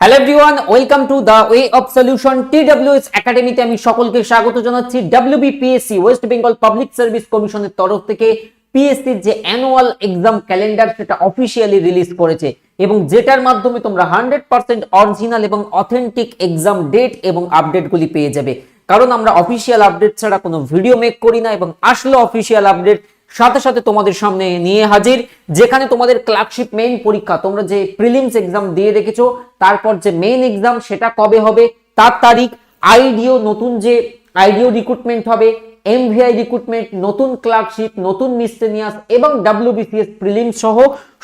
Hello everyone welcome to the way of solution TWS একাডেমিতে আমি সকলকে স্বাগত জানাচ্ছি। WBPSC West Bengal public service কমিশনের তরফ থেকে পিএসসির যে অ্যানুয়াল এক্সাম ক্যালেন্ডার সেটা অফিসিয়ালি রিলিজ করেছে এবং যেটার মাধ্যমে তোমরা হান্ড্রেড পার্সেন্ট অরিজিনাল এবং অথেন্টিক এক্সাম ডেট এবং আপডেটগুলি পেয়ে যাবে। কারণ আমরা অফিসিয়াল আপডেট ছাড়া কোনো ভিডিও মেক করি না এবং আসলে অফিসিয়াল আপডেট সাথে সাথে তোমাদের সামনে নিয়ে হাজির, যেখানে তোমাদের ক্লার্কশিপ মেইন পরীক্ষা, তোমরা যে প্রিলিমস এক্সাম দিয়ে রেখেছো তারপর যে মেইন এক্সাম সেটা কবে হবে, তার তারিখ আইডিও নতুন যে আইডিও রিক্রুটমেন্ট হবে এমভিআই রিক্রুটমেন্ট নতুন ক্লার্কশিপ নতুন মিসটেনিয়াস এবং ডাব্লিউবিসিএস প্রিলিম সহ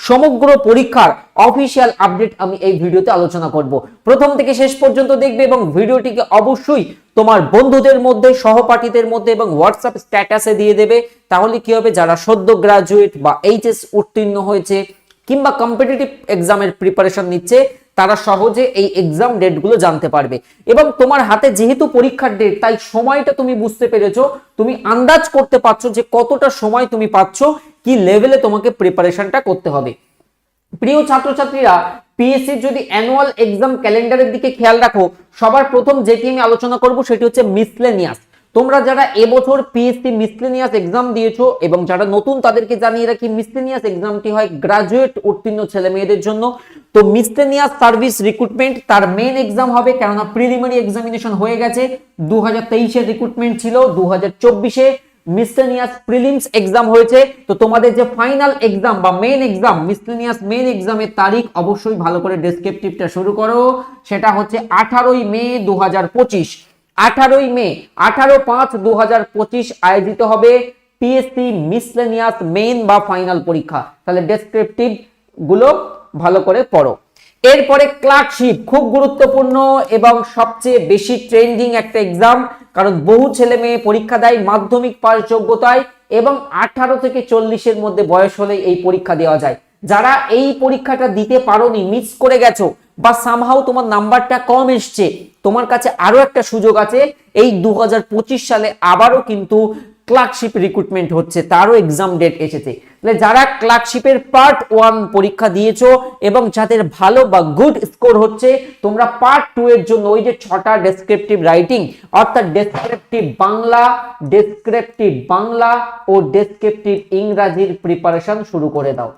সমগ্র পরীক্ষার অফিসিয়াল আপডেট আমি এই ভিডিওতে আলোচনা করব। প্রথম থেকে শেষ পর্যন্ত দেখবে এবং ভিডিওটিকে অবশ্যই তোমার বন্ধুদের মধ্যে, সহপাঠীদের মধ্যে এবং হোয়াটসঅ্যাপ স্ট্যাটাসে দিয়ে দেবে। তাহলে কি হবে? যারা সদ্য গ্রাজুয়েট বা এইচএস উত্তীর্ণ হয়েছে কিংবা কম্পিটিটিভ এক্সামের প্রিপারেশন নিচ্ছে তারা সহজে এই এক্সাম ডেটগুলো জানতে পারবে। এবং তোমার হাতে যেহেতু পরীক্ষার ডেট তাই সময়টা তুমি বুঝতে পেরেছ। তুমি আন্দাজ করতে পারছ যে কতটা সময় তুমি পাচ্ছ, কি লেভেলে তোমাকে প্রিপারেশনটা করতে হবে। প্রিয় ছাত্রছাত্রীরা পিএসসির যদি অ্যানুয়াল এক্সাম ক্যালেন্ডারের দিকে খেয়াল রাখো, সবার প্রথম যেটি আমি আলোচনা করব সেটি হচ্ছে মিসলেনিয়াস তোমরা যারা এবছর পিএসসি মিসলেনিয়াস এক্সাম দিয়েছ এবং যারা নতুন তাদেরকে জানিয়ে রাখি মিসলেনিয়াস এক্সামটি হয় গ্রাজুয়েট উত্তীর্ণ ছেলে মেয়েদের জন্য। তো মিসলেনিয়াস সার্ভিস রিক্রুটমেন্ট তার মেন এক্সাম হবে, কেননা প্রিলিমিনারি এক্সামিনেশন হয়ে গেছে। দু হাজার রিক্রুটমেন্ট ছিল দু হাজার চব্বিশে মিসলেনিয়াস প্রিলিমস এক্সাম হয়েছে। তো তোমাদের যে ফাইনাল এক্সাম বা মেন এক্সাম মিসলেনিয়াস মেন এক্সামের তারিখ অবশ্যই ভালো করে ডেসক্রিপটিভটা শুরু করো। সেটা হচ্ছে আঠারোই মে দু হাজার পঁচিশ। আঠারোই মে, আঠারো পাঁচ দু আয়োজিত হবে পিএসসি মিসলেনিয়াস মেন বা ফাইনাল পরীক্ষা। তাহলে ডেসক্রিপটিভগুলো ভালো করে পড়ো। এরপরে ক্লার্কশিপ খুব গুরুত্বপূর্ণ এবং সবচেয়ে বেশি ট্রেন্ডিং একটা এক্সাম কারণ বহু ছেলে মেয়ে পরীক্ষা দেয় মাধ্যমিক পাস যোগ্যতায় এবং আঠারো থেকে চল্লিশের মধ্যে বয়স হলে এই পরীক্ষা দেওয়া যায়। যারা এই পরীক্ষাটা দিতে পারোনি মিস করে গেছো বা সামহাও তোমার নাম্বারটা কম এসছে, তোমার কাছে আরও একটা সুযোগ আছে, এই দু হাজার পঁচিশ সালে আবারও কিন্তু ক্লার্কশিপ রিক্রুটমেন্ট হচ্ছে, তারও এক্সাম ডেট এসেছে। তাহলে যারা ক্লার্কশিপের পার্ট ওয়ান পরীক্ষা দিয়েছ এবং যাদের ভালো বা গুড স্কোর হচ্ছে, তোমরা পার্ট টু এর জন্য ওই যে ছটা ডেসক্রিপটিভ রাইটিং অর্থাৎ ডেসক্রিপটিভ বাংলা ডেসক্রিপটিভ বাংলা ও ডেসক্রিপটিভ ইংরাজির প্রিপারেশন শুরু করে দাও।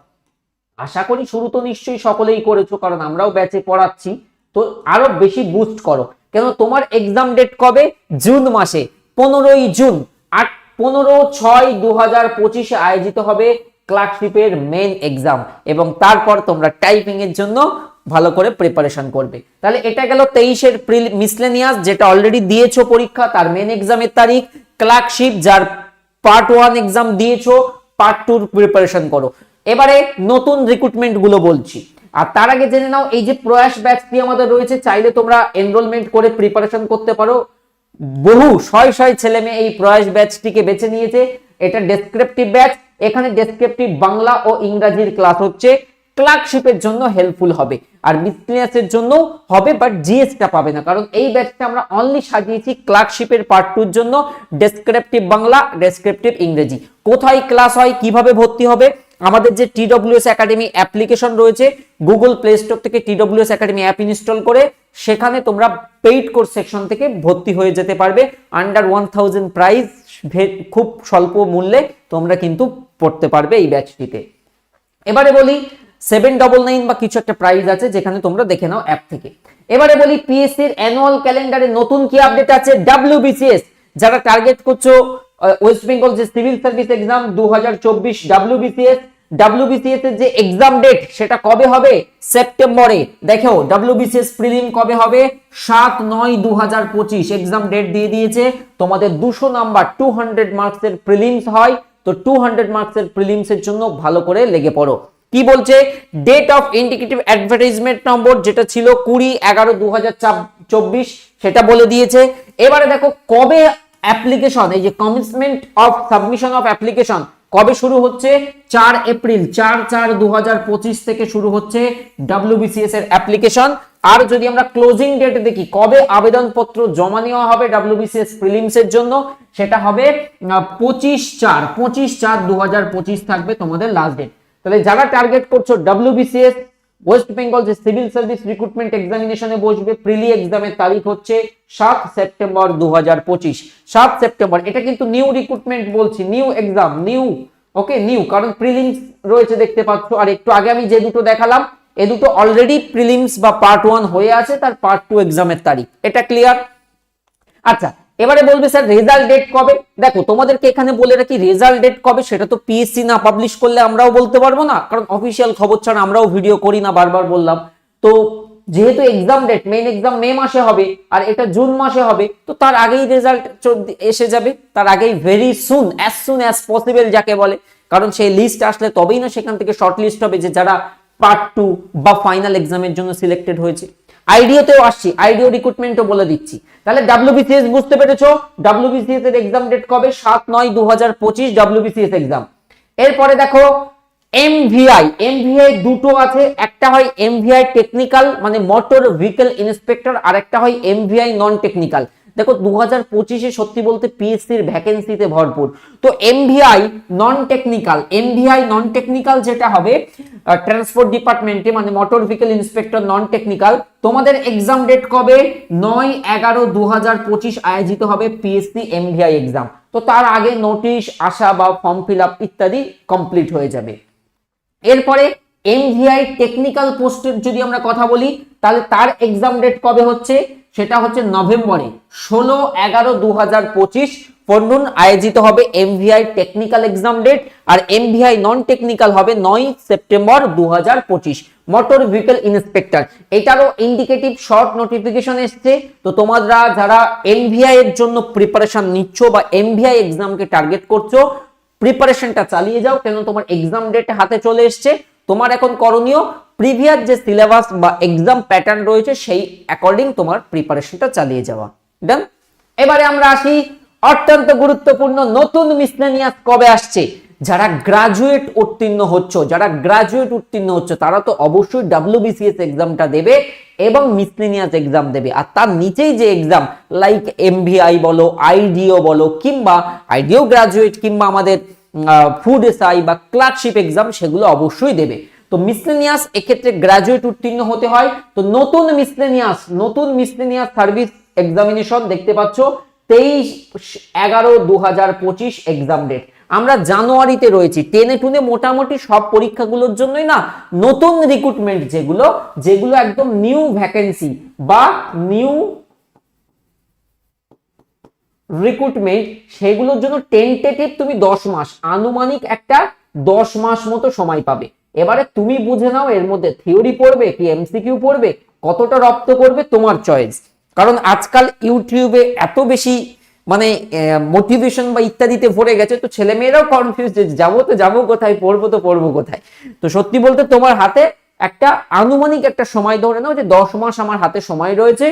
আশা করি শুরু তো নিশ্চয়ই সকলেই করেছ, কারণ আমরাও ব্যাচে পড়াচ্ছি। তো আরও বেশি বুস্ট করো। কেন তোমার এক্সাম ডেট কবে? জুন মাসে, পনেরোই জুন। আট পনেরো ছয় দু হাজার পঁচিশে আয়োজিত হবে ক্লার্কশিপের মেন এক্সাম এবং তারপর তোমরা টাইপিং এর জন্য ভালো করে প্রিপারেশন করবে। তাহলে এটা গেল তেইশের মিসলেনিয়াস যেটা অলরেডি দিয়েছ পরীক্ষা, তার মেন এক্সামের তারিখ। ক্লার্কশিপ যার পার্ট ওয়ান এক্সাম দিয়েছ পার্ট টুর প্রিপারেশন করো। এবারে নতুন রিক্রুটমেন্টগুলো বলছি। আর তার আগে জেনে নাও, এই যে প্রয়াস ব্যাচটি আমাদের রয়েছে, চাইলে তোমরা এনরোলমেন্ট করে প্রিপারেশন করতে পারো। বহু, শয় শয় ছেলে মেয়ে এই প্রয়াস ব্যাচটিকে বেছে নিয়েছে। এটা ডেসক্রিপটিভ ব্যাচ এখানে ডেসক্রিপটিভ বাংলা ও ইংরাজির ক্লাস হচ্ছে। ক্লার্কশিপের জন্য হেল্পফুল হবে। আর মিসলিনিয়াসের জন্য হবে বাট জিএসটা পাবে না। কারণ এই ব্যাচটা আমরা অনলি সাজিয়েছি ক্লার্কশিপের পার্ট টুর জন্য। ডেসক্রিপটিভ বাংলা ডেসক্রিপটিভ ইংরেজি। কোথায় ক্লাস হয়, কীভাবে ভর্তি হবে? আমাদের যে টিডব্লিউএস একাডেমি অ্যাপ্লিকেশন রয়েছে, গুগল প্লে স্টোর থেকে টিডব্লিউএস একাডেমি অ্যাপ ইনস্টল করে সেখানে তোমরা পেইড কোর্স সেকশন থেকে ভর্তি হয়ে যেতে পারবে। আন্ডার ওয়ান থাউজেন্ড প্রাইস খুব স্বল্প মূল্যে তোমরা কিন্তু পড়তে পারবে এই ব্যাচটিতে। এবারে বলি সেভেন ডবল নাইন বা কিছু একটা প্রাইস আছে যেখানে তোমরা দেখে নাও অ্যাপ থেকে। এবারে বলি পিএসসির অ্যানুয়াল ক্যালেন্ডারে নতুন কি আপডেট আছে? ডাব্লিউবিসিএস, যারা টার্গেট করছ ওয়েস্ট বেঙ্গল যে সিভিল সার্ভিস এক্সাম দু হাজার চব্বিশ এর যে এক্সাম ডেট, সেটা কবে হবে? সেপ্টেম্বরে। দেখো, ডাব্লিউবিসিএস প্রিলিম কবে হবে? সাত নয় দু হাজার পঁচিশ। এক্সাম ডেট দিয়ে দিয়েছে। তোমাদের দুশো নাম্বার টু হান্ড্রেড মার্কস এর প্রিলিমস হয়। তো টু হান্ড্রেড মার্কস এর প্রিলিমস এর জন্য ভালো করে লেগে পড়ো। কি বলছে? ডেট অফ ইন্ডিকেটিভ অ্যাডভার্টাইজমেন্ট নম্বর যেটা ছিল কুড়ি এগারো দু সেটা বলে দিয়েছে। এবারে দেখো, কবে অ্যাপ্লিকেশন, এই যে commitment of submission of application কবে শুরু হচ্ছে? চার এপ্রিল, চার চার দু থেকে শুরু হচ্ছে ডাব্লিউবিসিএস এর অ্যাপ্লিকেশন আর যদি আমরা ক্লোজিং ডেট দেখি, কবে আবেদনপত্র জমা নেওয়া হবে ডাব্লিউবিসিএস প্রিলিমস এর জন্য? সেটা হবে পঁচিশ চার পঁচিশ চার দু থাকবে তোমাদের লাস্ট ডেট তাহলে যারা টার্গেট করছ ডাব্লিউবিসিএস ওয়েস্ট বেঙ্গল যে সিভিল সার্ভিস রিক্রুটমেন্ট এক্সামিনেশনে বসবে, প্রিলি এক্সামের তারিখ হচ্ছে সাত সেপ্টেম্বর দু হাজার পঁচিশ। সাত সেপ্টেম্বর, এটা কিন্তু নিউ রিক্রুটমেন্ট বলছি, new exam, new, okay, new, কারণ প্রিলিমস রয়েছে দেখতে পাচ্ছ, আর একটু আগে আমি যে দুটো দেখালাম, এ দুটো অলরেডি প্রিলিমস বা পার্ট ওয়ান হয়ে আছে, তার পার্ট টু এক্সামের তারিখ। এটা ক্লিয়ার আচ্ছা এবারে বলবে, স্যার রেজাল্ট ডেট কবে? দেখো, তোমাদেরকে এখানে বলে রাখি রেজাল্ট ডেট কবে সেটা তো পিএসসি না পাবলিশ করলে আমরাও বলতে পারব না, কারণ অফিসিয়াল খবর ছাড়া আমরাও ভিডিও করি না, বারবার বললাম। তো যেহেতু exam date main exam May মাসে হবে, আর এটা জুন মাসে হবে, তো তার আগেই রেজাল্ট এসে যাবে, তার আগেই very soon as soon as possible যাকে বলে, কারণ সেই লিস্ট আসলে তবেই না সেখান থেকে শর্ট লিস্ট হবে যে যারা পার্ট টু বা ফাইনাল এক্সামের জন্য সিলেক্টেড হয়েছে। আইডিওতেও আসছি, আইডিও রিক্রুটমেন্টও বলে দিচ্ছি। তাহলে ডাব্লিউবিসিএস বুঝতে পেরেছ? ডাব্লিউবিসিএস এর এক্সাম ডেট কবে? সাত নয় দু হাজার পঁচিশ ডাব্লিউবিসিএস এক্সাম এরপরে দেখো এমভিআই এমভিআই দুটো আছে। একটা হয় এমভিআই টেকনিক্যাল মানে মোটর ভেহিকেল ইন্সপেক্টর আর একটা হয় এমভিআই নন টেকনিক্যাল দেখো দু হাজার পঁচিশে সত্যি বলতে পিএসসির ভ্যাকেন্সিতে ভরপুর। তো MVI non technical MVI non technical যেটা হবে ট্রান্সপোর্ট ডিপার্টমেন্টে মানে motor vehicle inspector non technical তোমাদের এক্সাম ডেট কবে? নয় এগারো দু আয়োজিত হবে পিএসসি এমভিআই এক্সাম তো তার আগে নোটিশ আসা বা ফর্ম ফিল আপ ইত্যাদি কমপ্লিট হয়ে যাবে। এরপরে এমভিআই টেকনিক্যাল পোস্টের যদি আমরা কথা বলি, তাহলে তার এক্সাম ডেট কবে হচ্ছে? সেটা হচ্ছে নভেম্বরে। ষোলো এগারো দু হাজার পঁচিশ পর্নুন আয়োজিত হবে M MVI technical exam date আর এমভিআই নন টেকনিক্যাল হবে নয় সেপ্টেম্বর দু হাজার পঁচিশ। মোটর ভেহিকল ইন্সপেক্টর, এটারও ইন্ডিকেটিভ শর্ট নোটিফিকেশন এসছে। তো তোমরা যারা এমভিআই এর জন্য প্রিপারেশন নিচ্ছ বা এম এমভিআই এক্সামকে টার্গেট করছ প্রিপারেশনটা চালিয়ে যাও। কেন তোমার এক্সাম ডেট হাতে চলে এসছে? তোমার এখন করণীয় প্রিভিয়াস যে সিলেবাস বা এক্সাম প্যাটার্ন রয়েছে, সেই অ্যাকর্ডিং তোমার প্রিপারেশনটা চালিয়ে যাওয়া। ডান এবারে আমরা আসি, অত্যন্ত গুরুত্বপূর্ণ নতুন মিসলেনিয়াস কবে আসছে? যারা গ্রাজুয়েট উত্তীর্ণ হচ্ছ, যারা গ্রাজুয়েট উত্তীর্ণ হচ্ছে, তারা তো অবশ্যই ডাব্লিউবিসিএস এক্সামটা দেবে এবং মিসলেনিয়াস এক্সাম দেবে। আর তার নিচেই যে এক্সাম লাইক এমভিআই বলো আইডিও বলো, কিংবা আইডিও গ্রাজুয়েট কিংবা আমাদের ফুড এসআই বা ক্লার্কশিপ এক্সাম সেগুলো অবশ্যই দেবে। তো মিসলেনিয়াস এক্ষেত্রে গ্রাজুয়েট উত্তীর্ণ হতে হয়। তো নতুন মিসলেনিয়াস নতুন মিসলেনিয়াস সার্ভিস এক্সামিনেশন দেখতে পাচ্ছ। তেইশ এগারো দু হাজার পঁচিশ এক্সাম ডেট আমরা জানুয়ারিতে রয়েছি। টেনে টুনে মোটামুটি সব পরীক্ষাগুলোর জন্যই না, নতুন রিক্রুটমেন্ট যেগুলো যেগুলো একদম নিউ ভ্যাকেন্সি বা নিউ রিক্রুটমেন্ট সেগুলোর জন্য টেন্টেটিভ তুমি দশ মাস, আনুমানিক একটা দশ মাস মতো সময় পাবে। এবারে তুমি বুঝে নাও এর মধ্যে থিওরি পড়বে কি এমসিকিউ পড়বে, কতটা রপ্ত করবে তোমার চয়েস কারণ আজকাল ইউটিউবে এত বেশি মানে মোটিভেশন বা ইত্যাদিতে ভরে গেছে, তো ছেলেমেয়েরাও কনফিউজ যে যাব তো যাব কোথায়, পড়ব তো পড়ব কোথায়। তো সত্যি বলতে তোমার হাতে একটা আনুমানিক একটা সময় ধরে নাও যে দশ মাস আমার হাতে সময় রয়েছে।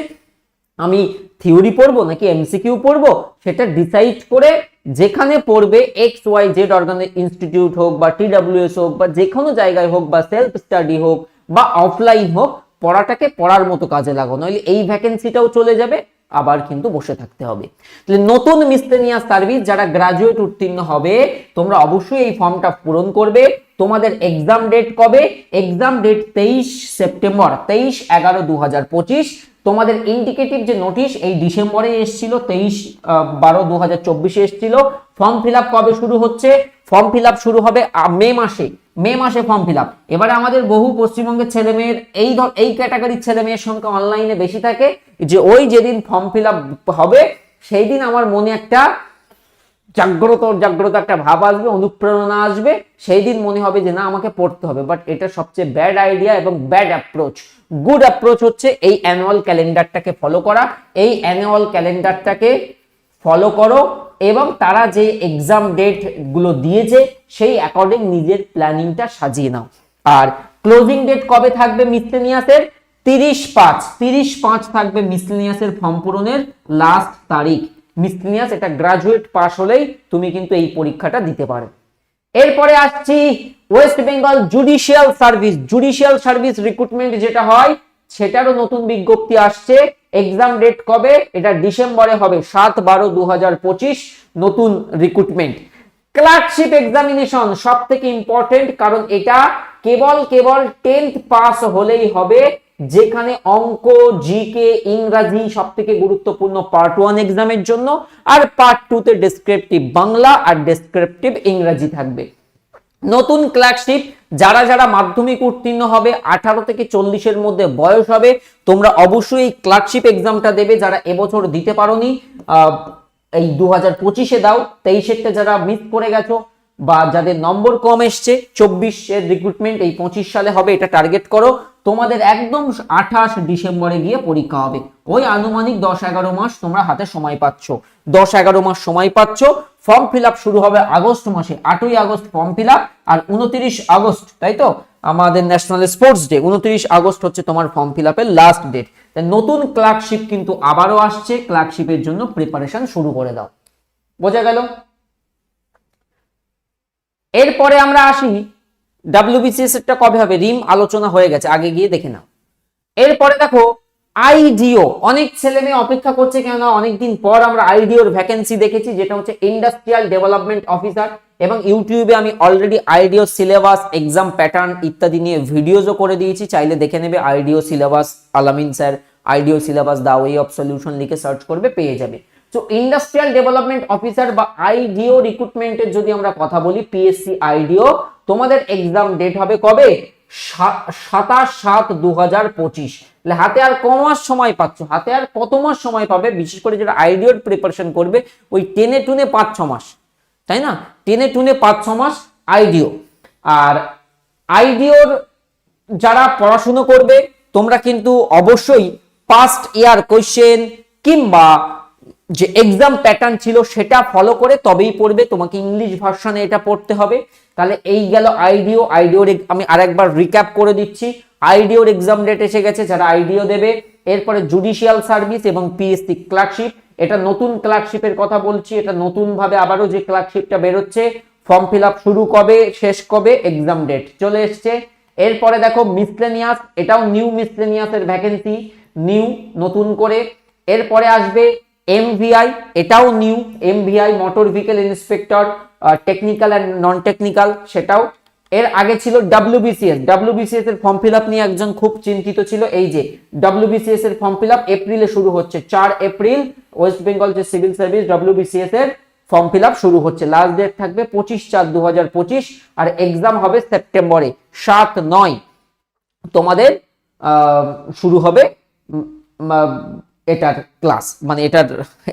আমি থিওরি পড়ব নাকি এমসিকিউ পড়ব, সেটা ডিসাইড করে যেখানে পড়বে X Y Z organic institute হোক বা টিডাব্লিউএস হোক বা যে কোনো জায়গায় হোক বা সেলফ স্টাডি হোক বা অফলাইন হোক, পড়াটাকে পড়ার মতো কাজে লাগো নইলে এই ভ্যাকেন্সিটাও চলে যাবে, আবার কিন্তু বসে থাকতে হবে। তাহলে নতুন মিসলেনিয়াস সার্ভিস যারা গ্রাজুয়েট উত্তীর্ণ হবে, তোমরা অবশ্যই এই ফর্মটা পূরণ করবে। তোমাদের এক্সাম ডেট কবে? এক্সাম ডেট তেইশ সেপ্টেম্বর তেইশ এগারো দু তোমাদের ইন্ডিকেটিভ যে নোটিশ এই ডিসেম্বরে এসেছিল, তেইশ বারো দু হাজার চব্বিশে এসেছিল ফর্ম ফিল কবে শুরু হচ্ছে? ফর্ম ফিল শুরু হবে মে মাসে মে মাসে ফর্ম ফিল এবারে আমাদের বহু পশ্চিমবঙ্গের ছেলে মেয়ের এই ধর, এই ক্যাটাগরির ছেলে মেয়ের সংখ্যা অনলাইনে বেশি থাকে যে ওই যেদিন ফর্ম ফিল হবে সেই দিন আমার মনে একটা জাগ্রত জাগ্রত একটা ভাব আসবে, অনুপ্রেরণা আসবে, সেই দিন মনে হবে যে না, আমাকে পড়তে হবে। বাট এটা সবচেয়ে ব্যাড আইডিয়া এবং ব্যাড অ্যাপ্রোচ গুড অ্যাপ্রোচ হচ্ছে এই অ্যানুয়াল ক্যালেন্ডারটাকে ফলো করা। এই অ্যানুয়াল ক্যালেন্ডারটাকে ফলো করো এবং তারা যে এক্সাম ডেটগুলো দিয়েছে, সেই অ্যাকর্ডিং নিজের প্ল্যানিংটা সাজিয়ে নাও। আর ক্লোজিং ডেট কবে থাকবে মিসলেনিয়াসের তিরিশ পাঁচ। তিরিশ পাঁচ থাকবে মিসলেনিয়াসের ফর্ম পূরণের লাস্ট তারিখ। মিসলেনিয়াস এটা গ্রাজুয়েট পাশ হলেই তুমি কিন্তু এই পরীক্ষাটা দিতে পারো। এরপরে আসছি West Bengal judicial service judicial service recruitment যেটা হয়, সেটারও নতুন বিজ্ঞপ্তি আসছে। এক্সাম ডেট কবে? এটা ডিসেম্বরে হবে, সাত বারো দু নতুন রিক্রুটমেন্ট ক্লার্কশিপ এক্সামিনেশন সব থেকে ইম্পর্টেন্ট কারণ এটা কেবল কেবল টেন্থ পাস হলেই হবে। যেখানে অঙ্ক জিকে ইংরাজি সব থেকে গুরুত্বপূর্ণ পার্ট ওয়ান এক্সামের জন্য, আর পার্ট টু তে ডেসক্রিপটিভ বাংলা আর ডেসক্রিপটিভ ইংরাজি থাকবে। নতুন ক্লার্কশিপ যারা যারা মাধ্যমিক উত্তীর্ণ হবে, আঠারো থেকে চল্লিশের মধ্যে বয়স হবে, তোমরা অবশ্যই এই এক্সামটা দেবে যারা এবছর দিতে পারোনি এই দু হাজার পঁচিশে দাও, তেইশেরটা যারা মিস করে গেছো, বা যাদের নম্বর কম এসছে, চব্বিশের রিক্রুটমেন্ট এই পঁচিশ সালে হবে, এটা টার্গেট করো। তোমাদের একদম আঠাশ ডিসেম্বরে গিয়ে পরীক্ষা হবে। ওই আনুমানিক দশ এগারো মাস তোমরা হাতে সময় পাচ্ছ। দশ এগারো মাস সময় পাচ্ছ। ফর্ম ফিল শুরু হবে আগস্ট মাসে, আটই আগস্ট ফর্ম ফিল আর উনত্রিশ আগস্ট, তাই তো? আমাদের ন্যাশনাল স্পোর্টস ডে উনত্রিশ আগস্ট হচ্ছে তোমার ফর্ম ফিল আপের লাস্ট ডেট নতুন ক্লার্কশিপ কিন্তু আবারও আসছে। ক্লার্কশিপের জন্য প্রিপারেশন শুরু করে দাও। বোঝা গেল? এরপরে আমরা আসি ডাব্লিউবিসিএস এরটা কবে হবে? রিম আলোচনা হয়ে গেছে, আগে গিয়ে দেখে নাও। এরপরে দেখো, আইডিও, অনেক ছেলে মেয়ে অপেক্ষা করছে কেননা অনেকদিন পর আমরা আইডিওর ভ্যাকেন্সি দেখেছি, যেটা হচ্ছে ইন্ডাস্ট্রিয়াল ডেভেলপমেন্ট অফিসার এবং ইউটিউবে আমি already IDO syllabus exam pattern ইত্যাদি নিয়ে ভিডিওজও করে দিয়েছি। চাইলে দেখে নেবে, IDO syllabus Alamin sir IDO syllabus the way of solution লিখে সার্চ করবে, পেয়ে যাবে। তো ইন্ডাস্ট্রিয়াল ডেভেলপমেন্ট অফিসার বা আইডিও রিক্রুটমেন্টের যদি আমরা কথা বলি পিএসসি আইডিও তোমাদের এক্সাম ডেট হবে কবে? সাতাশ সাত দু হাজার পঁচিশ হাতে আর ক মাস সময় পাচ্ছ, হাতে আর কত মাস সময় পাবে? বিশেষ করে যারা আইডিওর প্রিপারেশন করবে, ওই টেনে টুনে পাঁচ, ছ মাস। তাই না? টেনে টুনে পাঁচ, ছ মাস আইডিও আর আইডিওর যারা পড়াশুনো করবে, তোমরা কিন্তু অবশ্যই পাস্ট ইয়ার কোশ্চেন কিংবা যে এক্সাম প্যাটার্ন ছিল সেটা ফলো করে তবেই পড়বে। তোমাকে ইংলিশ ভার্সনে এটা পড়তে হবে। তাহলে এই গেল আইডিও আইডিওর আমি আরেকবার রিক্যাপ করে দিচ্ছি। আইডিওর এক্সাম ডেট এসে গেছে, যারা আইডিও দেবে। এরপরে জুডিশিয়াল সার্ভিস এবং পিএসসি ক্লার্কশিপ এটা নতুন ক্লার্কশিপের কথা বলছি, এটা নতুন ভাবে আবারও যে ক্লার্কশিপটা বেরোচ্ছে ফর্ম ফিল আপ শুরু কবে, শেষ কবে এক্সাম ডেট চলে এসছে। এরপরে দেখো মিসলেনিয়াস এটাও নিউ মিসলেনিয়াসের ভ্যাকেন্সি নিউ নতুন করে। এরপরে আসবে এমভিআই এটাও new MVI motor vehicle inspector technical and non technical সেটাও। এর আগে ছিল ডাব্লিউবিসিএস ডাব্লিউবিসিএস এর ফর্ম ফিল আপ নিয়ে একজন খুব চিন্তিত ছিল, এই যে ডাব্লিউবিসিএস এর ফর্ম ফিল আপ এপ্রিলে শুরু হচ্ছে। চার এপ্রিল ওয়েস্ট বেঙ্গল যে সিভিল সার্ভিস ডাব্লিউবিসিএস এর ফর্ম ফিল আপ শুরু হচ্ছে। লাস্ট ডেট থাকবে পঁচিশ চার দু আর এক্সাম হবে সেপ্টেম্বরে সাত নয়। তোমাদের শুরু হবে এটার ক্লাস মানে এটার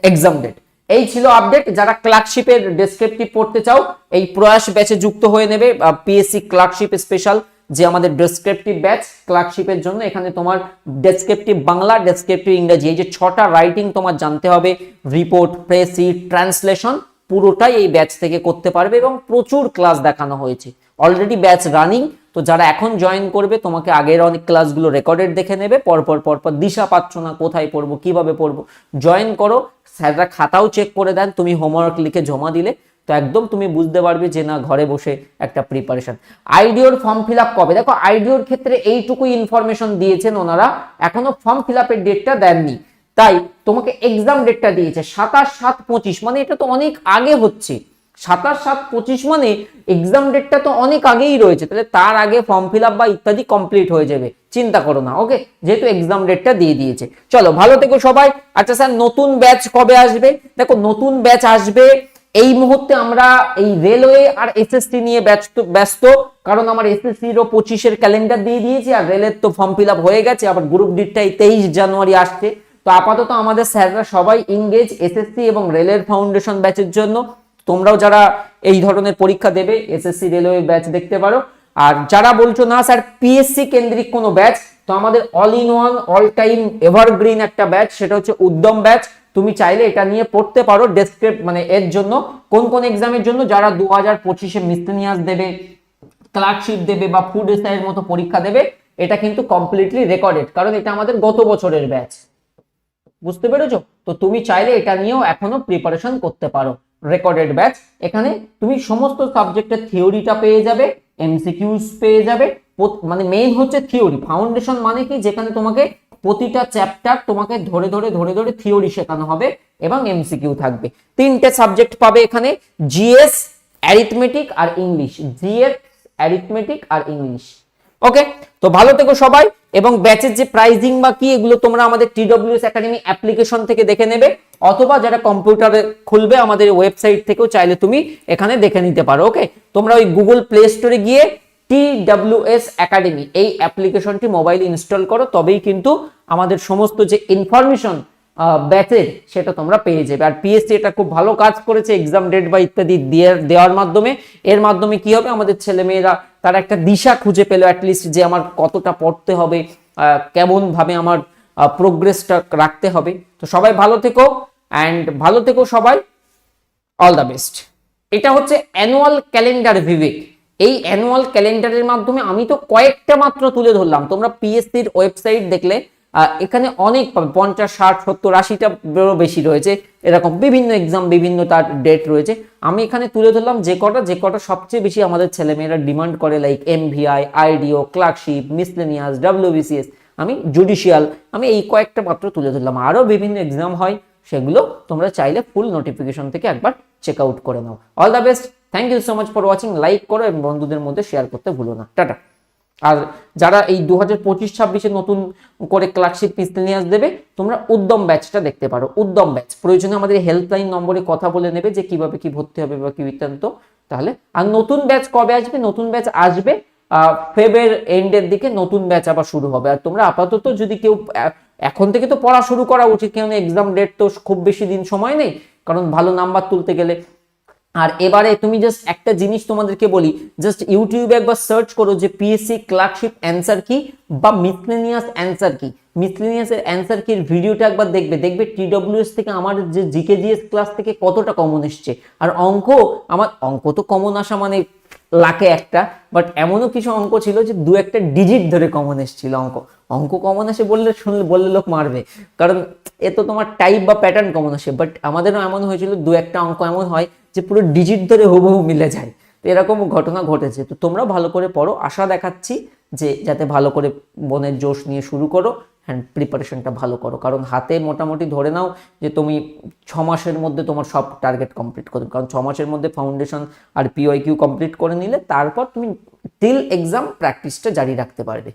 এক্সাম ডেট এই ছিল আপডেট যারা ক্লার্কশিপের ডেসক্রিপটিভ পড়তে চাও, এই প্রয়াস ব্যাচে যুক্ত হয়ে নেবে পিএসসি ক্লার্কশিপ স্পেশাল যে আমাদের ডেসক্রিপটিভ ব্যাচ ক্লার্কশিপের জন্য এখানে তোমার ডেসক্রিপটিভ বাংলা ডেসক্রিপটিভ ইংরেজি, এই যে ছটা রাইটিং তোমার জানতে হবে রিপোর্ট প্রেসি ট্রান্সলেশন পুরোটাই এই ব্যাচ থেকে করতে পারবে এবং প্রচুর ক্লাস দেখানো হয়েছে। অলরেডি ব্যাচ রানিং তো যারা এখন জয়েন করবে, তোমাকে আগের অনেক ক্লাসগুলো রেকর্ডেড দেখে নেবে, পরপর পরপর দিশা পাচ্ছ না, কোথায় পড়ব, কীভাবে পড়ব জয়েন করো, স্যাররা খাতাও চেক করে দেন, তুমি হোমওয়ার্ক লিখে জমা দিলে, তো একদম তুমি বুঝতে পারবে যে না, ঘরে বসে একটা প্রিপারেশন আইডিওর ফর্ম ফিল কবে? দেখো আইডিওর ক্ষেত্রে এইটুকু ইনফরমেশন দিয়েছেন ওনারা, এখনও ফর্ম ফিল আপের ডেটটা দেননি। তাই তোমাকে এক্সাম ডেটটা দিয়েছে, সাতাশ সাত পঁচিশ মানে এটা তো অনেক আগে হচ্ছে। সাতাশ, সাত, পঁচিশ মানে এক্সাম ডেটটা তো অনেক আগেই রয়েছে। তাহলে তার আগে ফর্ম ফিল আপ বা ইত্যাদি কমপ্লিট হয়ে যাবে। চিন্তা করো না ওকে যেহেতু এক্সাম ডেটটা দিয়ে দিয়েছে। চলো, ভালো থেকো সবাই। আচ্ছা স্যার নতুন ব্যাচ কবে আসবে? দেখো, নতুন ব্যাচ আসবে এই মুহূর্তে আমরা এই রেলওয়ে আর এসএসসি নিয়ে ব্যস্ত ব্যস্ত। কারণ আমার এসএসসির ও পঁচিশের ক্যালেন্ডার দিয়ে দিয়েছি, আর রেলের তো ফর্ম ফিল হয়ে গেছে। আবার গ্রুপ ডিটাই তেইশ জানুয়ারি আসছে। তো আপাতত আমাদের স্যাররা সবাই ইংরেজ এসএসসি এবং রেলের ফাউন্ডেশন ব্যাচের জন্য। তোমরাও যারা এই ধরনের পরীক্ষা দেবে এসএসসি রেলওয়ে ব্যাচ দেখতে পারো। আর যারা বলছো, না স্যার পিএসসি কেন্দ্রিক কোনো ব্যাচ? তো আমাদের all in one all time evergreen একটা ব্যাচ, সেটা হচ্ছে উদ্যম ব্যাচ। তুমি চাইলে এটা নিয়ে পড়তে পারো ডেসক্রিপ মানে এর জন্য, কোন কোন এক্সামের জন্য। যারা দু হাজার পঁচিশে মিসলেনিয়াস দেবে ক্লার্কশিপ দেবে বা ফুড এসআইয়ের মতো পরীক্ষা দেবে, এটা কিন্তু কমপ্লিটলি রেকর্ডেড কারণ এটা আমাদের গত বছরের ব্যাচ। বুঝতে পেরেছ? তো তুমি চাইলে এটা নিয়েও এখনও প্রিপারেশন করতে পারো। রেকর্ডেড ব্যাচ এখানে তুমি সমস্ত সাবজেক্টের থিওরিটা পেয়ে যাবে এমসিকিউস পেয়ে যাবে মানে মেইন হচ্ছে থিওরি ফাউন্ডেশন মানে কি? যেখানে তোমাকে প্রতিটা চ্যাপ্টার তোমাকে ধরে ধরে ধরে ধরে থিওরি শেখানো হবে এবং এমসিকিউ থাকবে। তিনটে সাবজেক্ট পাবে এখানে জিএস অ্যারিথমেটিক আর ইংলিশ জিএস অ্যারিথমেটিক আর ইংলিশ ওকে তো ভালো থেকো সবাই, এবং ব্যাচের যে প্রাইজিং বা কি, এগুলো তোমরা আমাদের টিডব্লিউএস একাডেমি অ্যাপ্লিকেশন থেকে দেখে নেবে। অথবা যারা কম্পিউটারে খুলবে আমাদের ওয়েবসাইট থেকেও চাইলে তুমি এখানে দেখে নিতে পারো ওকে তোমরা ওই গুগল প্লে স্টোরে গিয়ে টিডব্লিউএস একাডেমি এই অ্যাপ্লিকেশনটি মোবাইল ইনস্টল করো তবেই কিন্তু আমাদের সমস্ত যে ইনফরমেশন ব্যাচের সেটা তোমরা পেয়ে যাবে। আর পিএসসি এটা খুব ভালো কাজ করেছে এক্সাম ডেট বা ইত্যাদি দেওয়ার মাধ্যমে। এর মাধ্যমে কি হবে? আমাদের ছেলেমেয়েরা তারা একটা দিশা খুঁজে পেল অ্যাটলিস্ট যে আমার কতটা পড়তে হবে আহ, কেমন ভাবে আমার প্রোগ্রেসটা রাখতে হবে। তো সবাই ভালো থেকো। অ্যান্ড ভালো থেকো সবাই। অল দ্য বেস্ট এটা হচ্ছে অ্যানুয়াল ক্যালেন্ডার বিবেক এই অ্যানুয়াল ক্যালেন্ডারের মাধ্যমে আমি তো কয়েকটা মাত্র তুলে ধরলাম। তোমরা পিএসসির ওয়েবসাইট দেখলে এখানে অনেক পঞ্চাশ, ষাট, সত্তর, আশিটা বেশি রয়েছে। এরকম বিভিন্ন এক্সাম বিভিন্ন তার ডেট রয়েছে। আমি এখানে তুলে ধরলাম যে কটা যে কটা সবচেয়ে বেশি আমাদের ছেলেমেয়েরা ডিমান্ড করে like MVI IDO clerkship miscellaneous WBCS আমি জুডিশিয়াল আমি এই কয়েকটা মাত্র তুলে ধরলাম। আরও বিভিন্ন এক্সাম হয়। সেগুলো তোমরা চাইলে ফুল নোটিফিকেশন থেকে একবার চেক আউট করে নাও। All the best thank you so much for watching like করো এবং বন্ধুদের মধ্যে শেয়ার করতে ভুলো না। টাটা। আর যারা এই দু হাজার পঁচিশ ছাব্বিশে নতুন করে ক্লার্কশিপ মিসলেনিয়াস দেবে, তোমরা উদ্যম ব্যাচটা দেখতে পারো। উদ্যম ব্যাচ প্রয়োজনে আমাদের হেল্পলাইন নম্বরে কথা বলে নেবে যে কীভাবে কি ভর্তি হবে বা কি বৃত্তান্ত। তাহলে, আর নতুন ব্যাচ কবে আসবে? নতুন ব্যাচ আসবে ফেবের এন্ডের দিকে নতুন ব্যাচ আবার শুরু হবে। আর তোমরা আপাতত যদি কেউ এখন থেকে তো পড়া শুরু করা উচিত কারণ এক্সাম ডেট তো খুব বেশি দিন সময় নেই, কারণ ভালো নাম্বার তুলতে গেলে। আর এবারে তুমি জাস্ট একটা জিনিস তোমাদেরকে বলি জাস্ট ইউটিউবে একবার সার্চ করো যে পিএসসি ক্লার্কশিপ অ্যান্সার কি বা মিসলেনিয়াস অ্যান্সার কি। মিসলেনিয়াসের অ্যান্সার কির ভিডিওটা একবার দেখবে দেখবে টিডব্লিউএস থেকে আমার যে জিকে ক্লাস থেকে কতটা কমন এসছে। আর অঙ্ক, আমার অঙ্ক তো কমন আসা মানে লাখে একটা বাট এমনও কিছু অঙ্ক ছিল যে দু একটা ডিজিট ধরে কমন এসেছিল অঙ্ক। অঙ্ক কমন আসে বললে শুনলে, বললে লোক মারবে। কারণ এ তো তোমার টাইপ বা প্যাটার্ন কমন আসে বাট আমাদেরও এমন হয়েছিল, দু একটা অঙ্ক এমন হয় যে পুরো ডিজিট ধরে হুবহু মিলে যায়। তো এরকম ঘটনা ঘটেছে। তো তোমরা ভালো করে পড়ো। আশা দেখাচ্ছি যে যাতে ভালো করে মনের জোশ নিয়ে শুরু করো। অ্যান্ড প্রিপারেশনটা ভালো করো। কারণ হাতে মোটামুটি ধরে নাও যে তুমি ছ মাসের মধ্যে তোমার সব টার্গেট কমপ্লিট করবে কারণ ছ মাসের মধ্যে ফাউন্ডেশন আর পিওয়াই কিউ কমপ্লিট করে নিলে তারপর তুমি টিল এক্সাম প্র্যাকটিসটা জারি রাখতে পারবে।